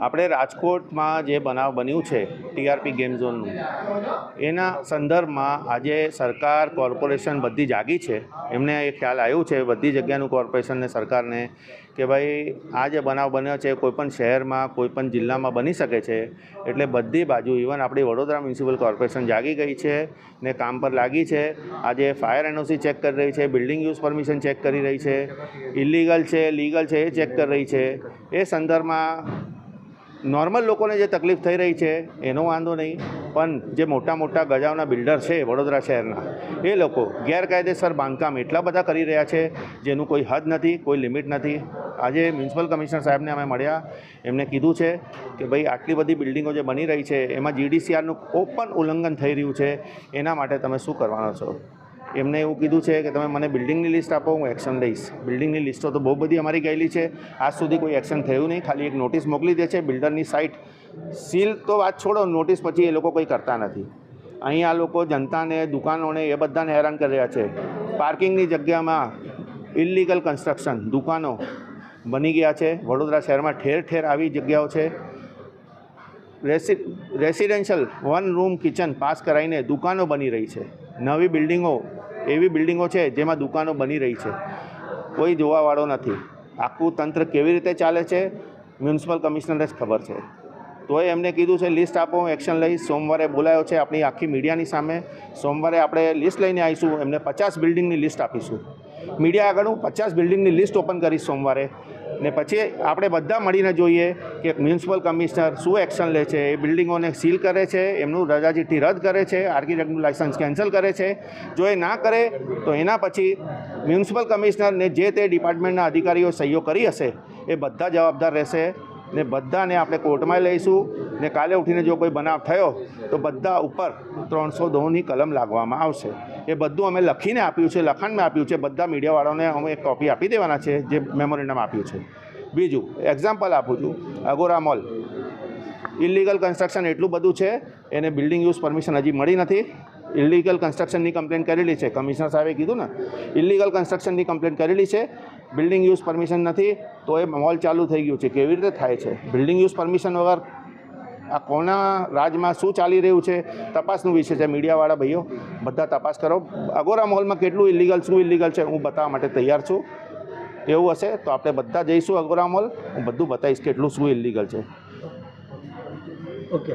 આપણે રાજકોટમાં જે બનાવ બન્યું છે, ટીઆરપી ગેમ ઝોનનું, એના સંદર્ભમાં આજે સરકાર કોર્પોરેશન બધી જાગી છે. એમને એ ખ્યાલ આવ્યું છે, બધી જગ્યાનું કોર્પોરેશનને સરકારને કે ભાઈ, આ જે બનાવ બન્યો છે કોઈપણ શહેરમાં, કોઈપણ જિલ્લામાં બની શકે છે. એટલે બધી બાજુ, ઇવન આપણી વડોદરા મ્યુનિસિપલ કોર્પોરેશન જાગી ગઈ છે ને કામ પર લાગી છે. આજે ફાયર એનઓસી ચેક કરી રહી છે, બિલ્ડિંગ યુઝ પરમિશન ચેક કરી રહી છે ઇલીગલ છે લીગલ છે એ ચેક કરી રહી છે. એ સંદર્ભમાં નોર્મલ લોકોને જે તકલીફ થઈ રહી છે, એનો વાંધો નહીં, પણ જે મોટા મોટા ગજાઓના બિલ્ડર છે વડોદરા શહેરના, એ લોકો ગેરકાયદેસર બાંધકામ એટલા બધા કરી રહ્યા છે, જેનું કોઈ હદ નથી, કોઈ લિમિટ નથી. આજે મ્યુનિસિપલ કમિશનર સાહેબને અમે મળ્યા. એમને કીધું છે કે ભાઈ, આટલી બધી બિલ્ડિંગો જે બની રહી છે, એમાં જીડીસીઆરનું ઓપન ઉલ્લંઘન થઈ રહ્યું છે, એના માટે તમે શું કરવાના છો? એમને એવું કીધું છે કે તમે મને બિલ્ડિંગની લિસ્ટ આપો, હું એક્શન લઈશ. બિલ્ડિંગની લિસ્ટો તો બહુ બધી અમારી ગયેલી છે. આજ સુધી કોઈ એક્શન થયું નહીં. ખાલી એક નોટિસ મોકલી દે છે, બિલ્ડરની સાઇટ સીલ તો વાત છોડો, નોટિસ પછી એ લોકો કંઈ કરતા નથી. અહીં આ લોકો જનતાને, દુકાનોને એ બધાને હેરાન કરી રહ્યા છે. પાર્કિંગની જગ્યામાં ઇલિગલ કન્સ્ટ્રક્શન દુકાનો બની ગયા છે. વડોદરા શહેરમાં ઠેર ઠેર આવી જગ્યાઓ છે. રેસી, residential one room kitchen pass કરાવીને દુકાનો બની રહી છે. નવી બિલ્ડિંગો, એવી બિલ્ડિંગો છે જેમાં દુકાનો બની રહી છે. કોઈ જોવાવાળો નથી. આખું તંત્ર કેવી રીતે ચાલે છે? મ્યુનિસિપલ કમિશનરને જ ખબર છે. તોય એમને કીધું છે, લિસ્ટ આપો હું એક્શન લઈશ સોમવારે બોલાયો છે આપણી આખી મીડિયાની સામે. સોમવારે આપણે લિસ્ટ લઈને આવીશું, એમને પચાસ બિલ્ડિંગની લિસ્ટ આપીશું. મીડિયા આગળ હું પચાસ બિલ્ડિંગની લિસ્ટ ઓપન કરીશ સોમવારે. ને પછી આપણે બધા મળીને જોઈએ કે મ્યુનિસિપલ કમિશનર શું એક્શન લે છે, એ બિલ્ડિંગોને સીલ કરે છે, એમનું રજા ચિઠ્ઠી રદ કરે છે આર્કિટેક્ટનું લાઇસન્સ કેન્સલ કરે છે. જો એ ના કરે, તો એના પછી મ્યુનિસિપલ કમિશનરને જે તે ડિપાર્ટમેન્ટના અધિકારીઓ સહીઓ કરી હશે, એ બધા જવાબદાર રહેશે. ને બધાને આપણે કોર્ટમાં લઈશું ને કાલે ઉઠીને જો કોઈ બનાવ થયો, તો બધા ઉપર ત્રણસો દોની કલમ લાગવામાં આવશે. એ બધું અમે લખીને આપ્યું છે, લખાણમાં આપ્યું છે. બધા મીડિયાવાળાને અમે એક કોપી આપી દેવાના છે, જે મેમોરેન્ડમ આપ્યું છે. બીજું એક્ઝામ્પલ આપું છું. અગોરા મોલ ઇલીગલ કન્સ્ટ્રક્શન એટલું બધું છે, એને બિલ્ડિંગ યુઝ પરમિશન હજી મળી નથી. ઇલીગલ કન્સ્ટ્રક્શનની કમ્પ્લેન કરેલી છે. કમિશનર સાહેબે કીધું ને? ઇલીગલ કન્સ્ટ્રક્શનની કમ્પ્લેન કરેલી છે. બિલ્ડિંગ યુઝ પરમિશન નથી, તો એ મોલ ચાલુ થઈ ગયું છે. કેવી રીતે થાય છે? બિલ્ડિંગ યુઝ પરમિશન વગર આ કોના રાજમાં શું ચાલી રહ્યું છે? તપાસનું વિષય છે મીડિયાવાળા ભાઈઓ. બધા તપાસ કરો. અગોરા મોલમાં કેટલું ઇલીગલ શું ઇલીગલ છે હું બતાવવા માટે તૈયાર છું. એવું હશે તો આપણે બધા જઈશું અગોરા મોલ. હું બધું બતાવીશ કેટલું શું ઇલીગલ છે. ઓકે